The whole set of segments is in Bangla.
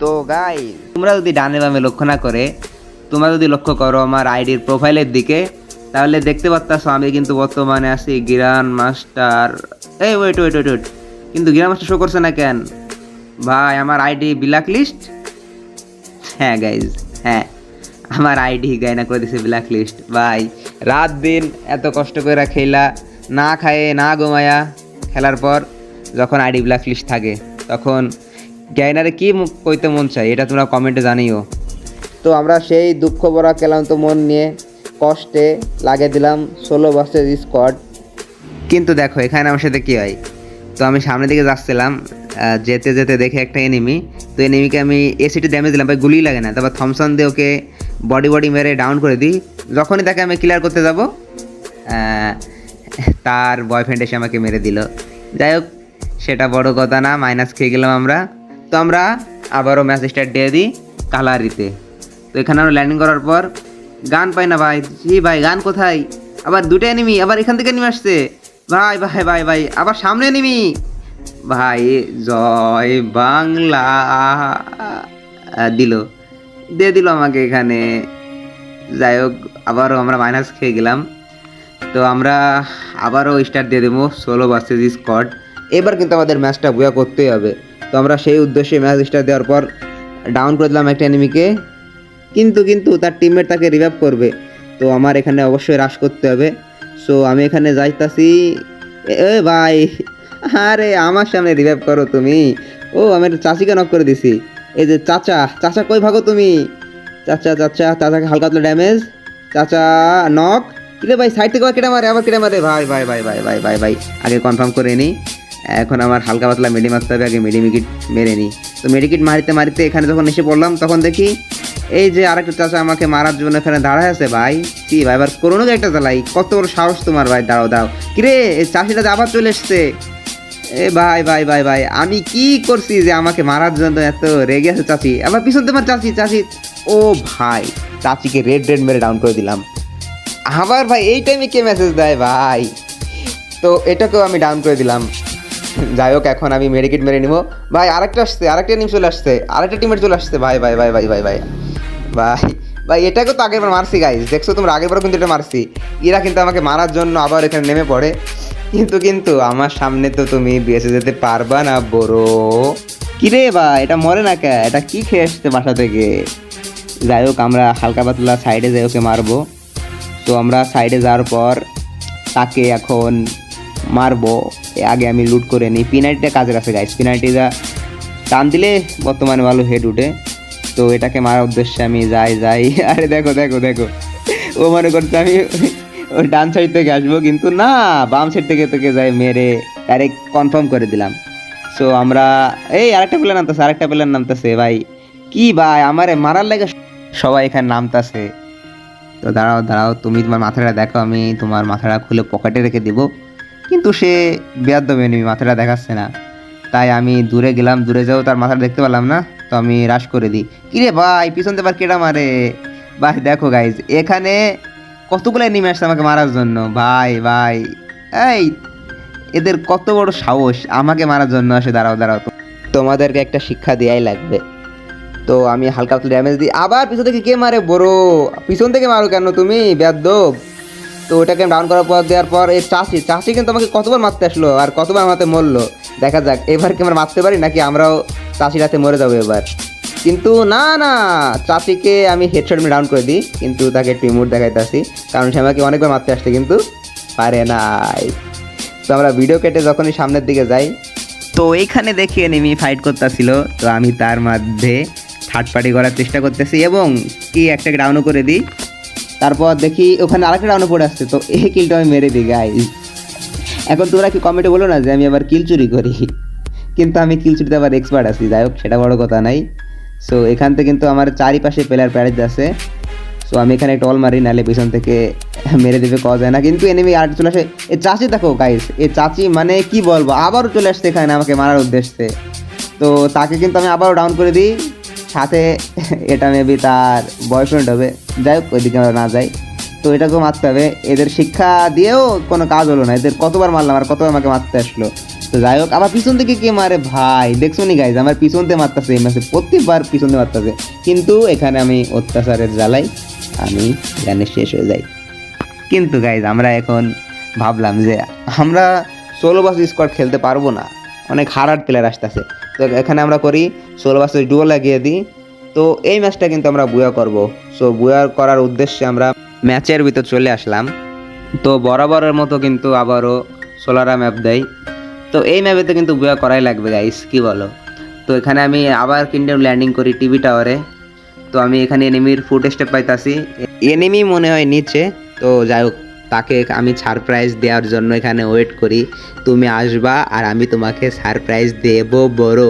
তো গাই তোমরা যদি ডানে বামে লক্ষ্য না করে, তোমরা যদি লক্ষ্য করো আমার আইডির প্রোফাইলের দিকে, তাহলে দেখতে পারতাছো আমি কিন্তু বর্তমানে আছি গিরান মাস্টার এই ওয়েট ওয়েট ওয়েট ওয়েট কিন্তু গিরান মাস্টার শো করছে না কেন? ভাই, আমার আইডি ব্ল্যাক লিস্ট হ্যাঁ গাইজ হ্যাঁ আমার আইডি গায়না করে দিছে ব্ল্যাক লিস্ট ভাই, রাত দিন এত কষ্ট করে খেলা, না খায়ে, না ঘুমায়া, খেলার পর যখন আইডি ব্ল্যাক লিস্ট থাকে, তখন গায়নারে কি কইতে মন চাই এটা তোমরা কমেন্টে জানিও। তো আমরা সেই দুঃখ ভরা ক্লান্ত মন নিয়ে কষ্টে লাগিয়ে দিলাম ষোলো বছরের স্কোয়াড কিন্তু দেখো, এখানে আমার সাথে কী হয়? তো আমি সামনের দিকে যাচ্ছিলাম যেতে যেতে দেখে একটা এনিমি তো এনিমিকে আমি এসিটি ড্যামেজ দিলাম, ভাই গুলি লাগে না। তারপর থমসন দিয়ে ওকে বডি বডি মেরে ডাউন করে দিই। যখনই তাকে আমি ক্লিয়ার করতে যাব তার বয়ফ্রেন্ড এসে আমাকে মেরে দিল। যাই হোক, সেটা বড় কথা না মাইনাস খেয়ে গেলাম আমরা। তো আমরা আবারও ম্যাচ স্টার্ট দিয়ে দিই কালারিতে। তো এখানে আমরা ল্যান্ডিং করার পর গান পাই না ভাই। জি ভাই, গান কোথায়? আবার দুটো এনিমি আবার এখান থেকে নেমে আসছে। ভাই ভাই ভাই ভাই, আবার সামনে এনিমি ভাই, জয় বাংলা। দিল। দিয়ে দিল আমাকে এখানে। যাই হোক, আবারও আমরা মাইনাস খেয়ে গেলাম। তো আমরা আবারও স্টার্ট দিয়ে দেবো। ষোলো ভার্সেস স্কট এবার কিন্তু আমাদের ম্যাচটা বুয়া করতেই হবে। তো আমরা সেই উদ্দেশ্যে ম্যাচ স্টার্ট দেওয়ার পর ডাউন করে দিলাম একটা এনিমিকে কিন্তু কিন্তু তার টিমমেট তাকে রিভাইভ করবে। তো আমার এখানে অবশ্যই হ্রাস করতে হবে। সো আমি এখানে যাইতাছি। এ ভাই, আরে আমার সামনে রিভাইভ করো তুমি। ও, আমি চাচিকে নক করে দিছি। এই যে চাচা চাচা কই ভাগো তুমি? চাচা চাচা, চাচাকে হালকা হাতলা ড্যামেজ চাচা নক কিরে ভাই সাইড থেকে কেটে মারে, আবার কেটে মারে। ভাই ভাই ভাই ভাই ভাই ভাই ভাই, আগে কনফার্ম করে নিই এখন আমার হালকা পাতলা মেডি মারতে হবে, আগে মেডিমিকিট মেরে নিই। তো মেডিকিট মারিতে মারিতে এখানে যখন এসে পড়লাম, তখন দেখি এই যে আরেকটা চাচা আমাকে মারার জন্য এখানে দাঁড়ায় আছে। ভাই, কি ভাই, এবার করোনো একটা চালাই, কত বড় সাহস তোমার ভাই, দাঁড়াও দাও কিরে, এই চাষিটা আবার চলে এসছে? এ ভাই ভাই ভাই ভাই, আমি কি করছি যে আমাকে মারার জন্য এত রেগে আছে চাচি? আবার পিছন তোমার চাচি চাচি। ও ভাই, চাচিকে রেড রেড মেরে ডাউন করে দিলাম। আবার ভাই, এই টাইমে কে মেসেজ দেয় ভাই? তো এটাকেও আমি ডাউন করে দিলাম। যাই হোক, এখন আমি মেডিকেট মেরে নিব। ভাই, আরেকটা আসছে, আরেকটা টিম চলে আসছে, আরেকটা টিমের চলে আসছে। ভাই ভাই ভাই ভাই ভাই ভাই ভাই ভাই এটাকে তো আগেরবার মারছি গাইজ দেখছ তোমরা আগেরবার কিন্তু এটা মারছি। এরা কিন্তু আমাকে মারার জন্য আবার এখানে নেমে পড়ে। কিন্তু কিন্তু আমার সামনে তো তুমি বেঁচে যেতে পারবা না, বড়। কিরে বা এটা মরে না কে? এটা কি খেয়ে আসছে বাসা থেকে? যাই হোক, আমরা হালকা পাতলা সাইডে যাই ওকে মারবো। তো আমরা সাইডে যাওয়ার পর তাকে এখন মারবো আগে আমি লুট করে নিই। পিনাইটিটা কাজের আছে গাইস পিনাইটিটা টান দিলে বর্তমানে ভালো হেড উঠে। তো এটাকে মারার উদ্দেশ্যে আমি যাই যাই। আরে দেখো দেখো দেখো। ও মনে করছে আমি ডান সাইড থেকে আসব, কিন্তু না, বাম সাইড থেকে তোকে যাই মেরে ডাইরেক্ট কনফার্ম করে দিলাম। সো আমরা, এই আরেকটা প্লেয়ার নামতেছে, আরেকটা প্লেয়ার নামতেছে, ভাই। কি ভাই, আমারে মারার লাগে সবাই এখানে নামতাছে। তো দাঁড়াও দাঁড়াও, তুমি তোমার মাথাটা দেখো, আমি তোমার মাথাটা খুলে পকেটে রেখে দিব। কিন্তু সে বেয়াদ দেবে মাথাটা দেখাচ্ছে না। তাই আমি দূরে গেলাম, দূরে যাও, তার মাথাটা দেখতে পেলাম না, তো আমি রাশ করে দিই। কিরে ভাই, পিছন থেকে কেটা মারে? ভাই, দেখো গাইজ এখানে কতগুলো নেমে আসছে আমাকে মারার জন্য। ভাই ভাই, এই, এদের কত বড় সাহস আমাকে মারার জন্য। আসে, দাঁড়াও দাঁড়াও, তো- তোমাদেরকে একটা শিক্ষা দেওয়াই লাগবে। তো আমি হালকা ড্যামেজ দিই। আবার পিছন থেকে কে মারে বড়? পিছন থেকে মারো কেন তুমি বেদ্যব তো ওটাকে ডাউন করার পর, দেওয়ার পর এই চাষি চাষি কিন্তু আমাকে কতবার মারতে আসলো আর কতবার মারতে মরলো? দেখা যাক, এবার কি আমরা মারতে পারি নাকি আমরাও চাষির হাতে মরে যাব এবার। কিন্তু না না, চাষিকে আমি হেডশট ডাউন করে দিই, কিন্তু তাকে টিমুট দেখাইতেছি কারণ সে আমাকে অনেকবার মারতে আসছে, কিন্তু পারে নাই। তো আমরা ভিডিও কেটে যখনই সামনের দিকে যাই, তো এইখানে দেখি এনিমি ফাইট করতেছিল, তো আমি তার মধ্যে থার্ড পার্টি করার চেষ্টা করতেছি এবং কি একটা ডাউনও করে দিই। তারপর দেখি ওখানে আরেকটা ডাউনও পড়ে আসছে, তো এই কিলটা আমি মেরে দিই গাইজ এখন তোমরা কি কমেন্টে বলো না যে আমি আবার কিল চুরি করি? কিন্তু আমি কিল চুরিতে আবার এক্সপার্ট আছি, যাই হোক, সেটা বড় কথা নাই। সো এখান থেকে কিন্তু আমার চারিপাশে প্লেয়ার প্যারেজ আছে। সো আমি এখানে টল মারি নালে পিছন থেকে মেরে দেবে কওয়া যায় না। কিন্তু এনিমি আর চলে আসে, এ চাচি দেখো গাইস এ চাচি মানে কি বলব? আবারও চলে আসছে এখানে আমাকে মারার উদ্দেশ্যে। তো তাকে কিন্তু আমি আবারও ডাউন করে দিই। সাথে এটা মেবি তার বয়ফ্রেন্ড হবে। যাই হোক ওইদিকে আমরা না যাই। তো এটাকেও মারতে হবে। এদের শিক্ষা দিয়েও কোনো কাজ হলো না। এদের কতবার মারলাম আর কতবার আমাকে মারতে আসলো? তো যাই হোক আমার পিছন থেকে কে মারে? ভাই, দেখছ নি গাইজ আমার পিছন থেকে মারতেছে, এই ম্যাচে প্রত্যেকবার পিছন থেকে মারতেছে। কিন্তু এখানে আমি অত্যাচারের জ্বালাই, আমি গানে শেষ হয়ে যাই। কিন্তু গাইজ আমরা এখন ভাবলাম যে আমরা ষোলো বাস স্কোয়াড খেলতে পারব না। অনেক হার্ড প্লেয়ার আসতেছে। তো এখানে আমরা করি ষোলো বাসের ডুয়ো লাগিয়ে দিই। তো এই ম্যাচটা কিন্তু আমরা বুয়া করব। সো বুয়া করার উদ্দেশ্যে আমরা ম্যাচের ভিতর চলে আসলাম। তো বরাবরের মতো কিন্তু আবারও সোলারা ম্যাপ দেয়। তো এই ম্যাপেতে কিন্তু বুয়া করাই লাগবে গাইস কি বলো? তো এখানে আমি আবার কিন্ডেম ল্যান্ডিং করি টিভি টাওয়ারে তো আমি এখানে এনিমির ফুট স্টেপ পাইতাছি। এনিমি মনে হয় নিচে। তো যাই হোক তাকে আমি সারপ্রাইজ দেওয়ার জন্য এখানে ওয়েট করি। তুমি আসবা আর আমি তোমাকে সারপ্রাইজ দেব বড়।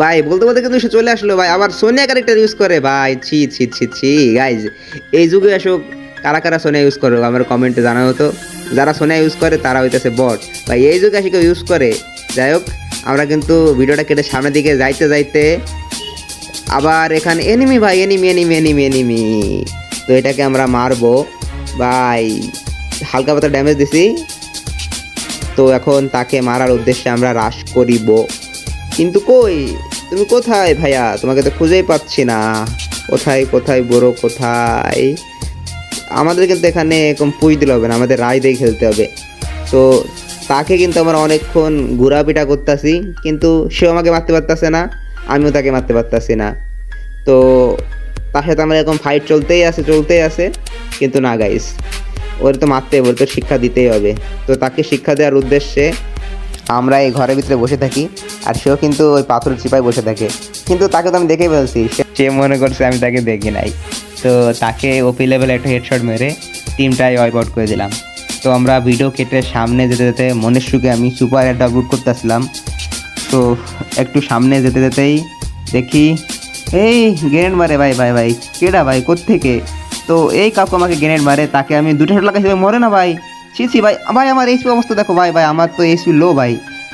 ভাই, বলতে বলতে কিন্তু সে চলে আসলো ভাই। আবার সোনিয়া ক্যারেক্টার ইউজ করে। ভাই, ছি ছি ছি ছি গাইজ এই যুগে এসব কারা কারা সোনিয়া ইউজ করে আমার কমেন্টে জানা হতো যারা সোনিয়া ইউজ করে, তারা হইতেছে বট ভাই, এই যুগে এসে কেউ ইউজ করে। যাই হোক, আমরা কিন্তু ভিডিওটা কেটে সামনের দিকে যাইতে যাইতে আবার এখানে এনিমি ভাই এনিমি এনিমি এনিমি এনিমি তো এটাকে আমরা মারবো। ভাই হালকা পাতা ড্যামেজ দিছি। তো এখন তাকে মারার উদ্দেশ্যে আমরা রাশ করিব। কিন্তু কই? তুমি কোথায় ভাইয়া? তোমাকে তো খুঁজেই পাচ্ছি না। কোথায় কোথায়, বড় কোথায়? আমাদের কিন্তু এখানে এরকম পুজ দিলে হবে না, আমাদের রায় দিয়ে খেলতে হবে। তো তাকে কিন্তু আমরা অনেকক্ষণ ঘোরাপিটা করতেছি, কিন্তু সেও আমাকে মারতে পারতেছে না, আমিও তাকে মারতে পারতেছি না। তো তার সাথে আমার এরকম ফাইট চলতেই আছে চলতেই আছে। কিন্তু না গাইস ওর তো মারতে হবে ওর তো শিক্ষা দিতেই হবে। তো তাকে শিক্ষা দেওয়ার উদ্দেশ্যে আমরা এই ঘরের ভিতরে বসে থাকি, আর সেও কিন্তু ওই পাথরের চিপায় বসে থাকে। কিন্তু তাকে তো আমি দেখেই ফেলছি, সে- মনে করছে আমি তাকে দেখি নাই। তো তাকে ওপি লেভেলে একটা হেডশট মেরে টিমটাই ওয়াইপ আউট করে দিলাম। তো আমরা ভিডিও কেটে সামনে যেতে যেতে মনের সুখে আমি সুপার একটা বুট করতেছিলাম। তো একটু সামনে যেতে যেতেই দেখি, এই গ্রেনেড মারে ভাই ভাই ভাই, কেডা ভাই, কোত্থেকে? তো এই কাকু আমাকে গ্রেনেড মারে, তাকে আমি দুটো শট লাগাইছি মরে না, ভাই। ছি ছি, ভাই ভাই, আমার এইচপি অবস্থা দেখো, ভাই ভাই, আমার তো এইচপি লো ভাই।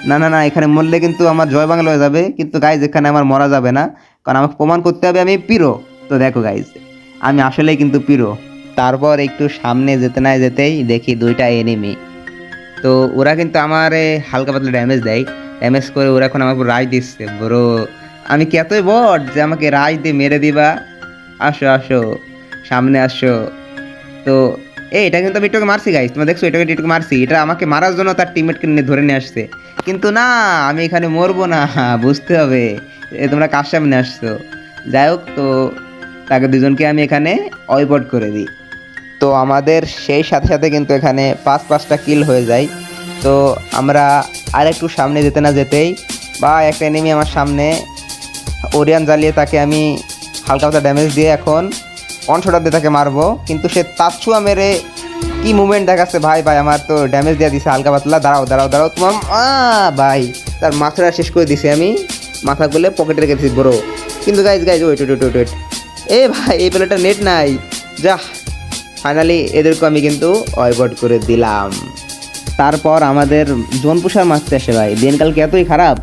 না না না, এখানে মরলে কিন্তু আমার জয় বাংলা হয়ে যাবে, কিন্তু গাইজ এখানে আমার মরা যাবে না, কারণ আমাকে প্রমাণ করতে হবে আমি পিরো তো দেখো গাইজ আমি আসলেই কিন্তু পিরো তারপর একটু সামনে যেতে না যেতেই দেখি দুইটা এনিমি তো ওরা কিন্তু আমার হালকা পাতলা ড্যামেজ দেয়। ড্যামেজ করে ওরা এখন আমাকে রাজ দিচ্ছে বড় আমি কি এতই বট যে আমাকে রাজ দিয়ে মেরে দিবা? আসো আসো। সামনে আসো। তো, এই, এটা কিন্তু আমি এটাকে মারছি গাইস তোমরা দেখছ, এটাকে এটাকে মারছি। এটা আমাকে মারার জন্য তার টিমমেটকে নিয়ে ধরে নিয়ে আসছে। কিন্তু না, আমি এখানে মরবো না, বুঝতে হবে। এ, তোমরা কার সামনে আসছো? যাই হোক, তো, তাকে দুজনকে আমি এখানে অয়পট করে দিই। তো, আমাদের সেই সাথে সাথে কিন্তু এখানে পাঁচ, পাঁচটা কিল হয়ে যায়। তো, আমরা আর একটু সামনে যেতে না যেতেই বা একটা এনিমি আমার সামনে, ওরিয়ান জ্বালিয়ে তাকে আমি হালকা হালকা ড্যামেজ দিয়ে এখন অন শটার দিয়ে তাকে মারবো, কিন্তু সে তাচ্ছুয়া মেরে কি মুভমেন্ট দেখাচ্ছে? ভাই ভাই, আমার তো ড্যামেজ দিয়ে দিছে, হালকা পাতলা। দাঁড়াও দাঁড়াও দাঁড়াও, তোমার ভাই। তার মাথাটা শেষ করে দিছি আমি। মাথা খুলে পকেটে রেখে দিছি বড় কিন্তু guys guys wait wait wait wait এ ভাই, এই প্লেটা নেট নাই। যা ফাইনালি এদেরকে আমি কিন্তু অয়বট করে দিলাম। তারপর আমাদের জোন পুষার মারতে আসে, ভাই। দিনকালকে এতই খারাপ?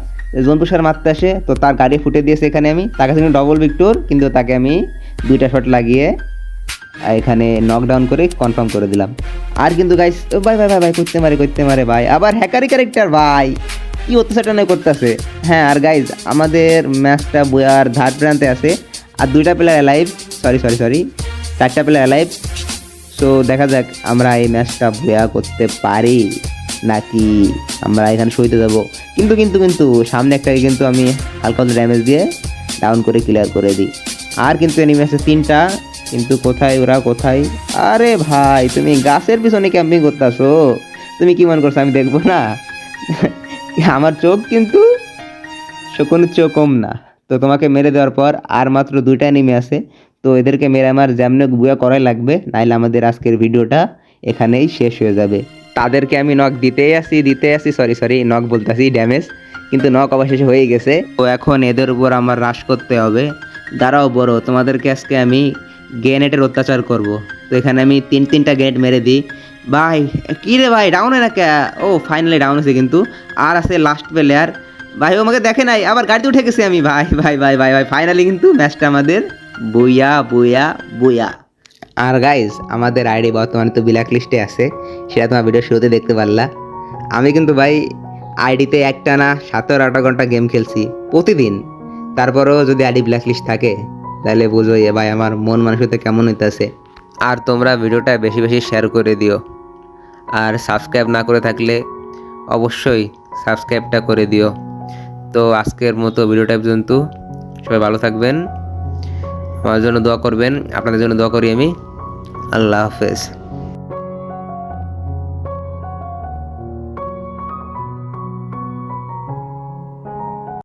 জোন পুষার মারতে আসে, তো তার গাড়ি ফুটে দিয়েছে এখানে আমি। তার কাছে ডবল ভিক্টোর কিন্তু তাকে আমি দুইটা শট লাগিয়ে এখানে নকডাউন করে কনফার্ম করে দিলাম। আর কিন্তু গাইস ভাই ভাই ভাই ভাই, করতে মারে করতে মারে ভাই। আবার হ্যাকারি ক্যারেক্টার ভাই। কি অত্যাচারটা নয় করতেছে? হ্যাঁ আর গাইজ আমাদের ম্যাচটা বইয়ার ধার প্রান্তে আছে। আর দুইটা player alive sorry sorry sorry চারটা প্লেয়ার অ্যালাইভ সো দেখা যাক আমরা এই ম্যাচটা বয়া করতে পারি নাকি আমরা এখানে সইতে যাব। কিন্তু কিন্তু কিন্তু, সামনে একটাকে কিন্তু আমি হালকা ড্যামেজ দিয়ে ডাউন করে ক্লিয়ার করে দিই। আর কিন্তু এনিমি আছে তিনটা। কিন্তু কোথায় ওরা, কোথায়? আরে ভাই, তুমি গাছের পিছনে ক্যাম্পিং করতেছো? তুমি কি মনে করছ আমি দেখব না? আমার চোখ কিন্তু শকুনের চোখ কম না। তো তোমাকে মেরে দেওয়ার পর আর মাত্র দুইটা এনিমি আছে। তো এদেরকে মেরে আমার যেমন বুয়া করাই লাগবে, নাইলে আমাদের আজকের ভিডিওটা এখানেই শেষ হয়ে যাবে। তাদেরকে আমি নখ দিতেই আসি দিতে আসি সরি সরি নক বলতেছি ড্যামেজ কিন্তু নখ অবশেষে হয়ে গেছে। তো এখন এদের উপর আমার হ্রাস করতে হবে। দাঁড়াও বড়, তোমাদেরকে আজকে আমি গ্রেনেটের অত্যাচার করব। তো এখানে আমি তিন তিনটা গ্রেনেড মেরে দিই। ভাই, কী রে ভাই ডাউন না কে ও ফাইনালি ডাউন হয়েছে কিন্তু আর আছে লাস্ট প্লেয়ার ভাই, ও আমাকে দেখে নাই, আবার গাড়িতে উঠে গেছি আমি। ভাই ভাই ভাই ভাই ভাই ফাইনালি কিন্তু ম্যাচটা আমাদের। বইয়া বইয়া বইয়া। আর গাইজ আমাদের আইডি বর্তমানে তো ব্ল্যাক লিস্টে আছে, সেটা তোমার ভিডিও শুরুতে দেখতে পারলা। আমি কিন্তু ভাই আইডিতে একটা না সতেরো আঠারো ঘণ্টা গেম খেলছি, প্রতিদিন। তারপরেও যদি আইডি ব্ল্যাকলিস্ট থাকে, তাহলে বুঝো এ ভাই আমার মন মানসিকতা কেমন হইতেছে। আর তোমরা ভিডিওটা বেশি বেশি শেয়ার করে দিও। আর সাবস্ক্রাইব না করে থাকলে অবশ্যই সাবস্ক্রাইবটা করে দিও। তো আজকের মতো ভিডিওটা পর্যন্ত। সবাই ভালো থাকবেন। আমার জন্য দোয়া করবেন। আপনাদের জন্য দোয়া করি আমি। আল্লাহ হাফেজ।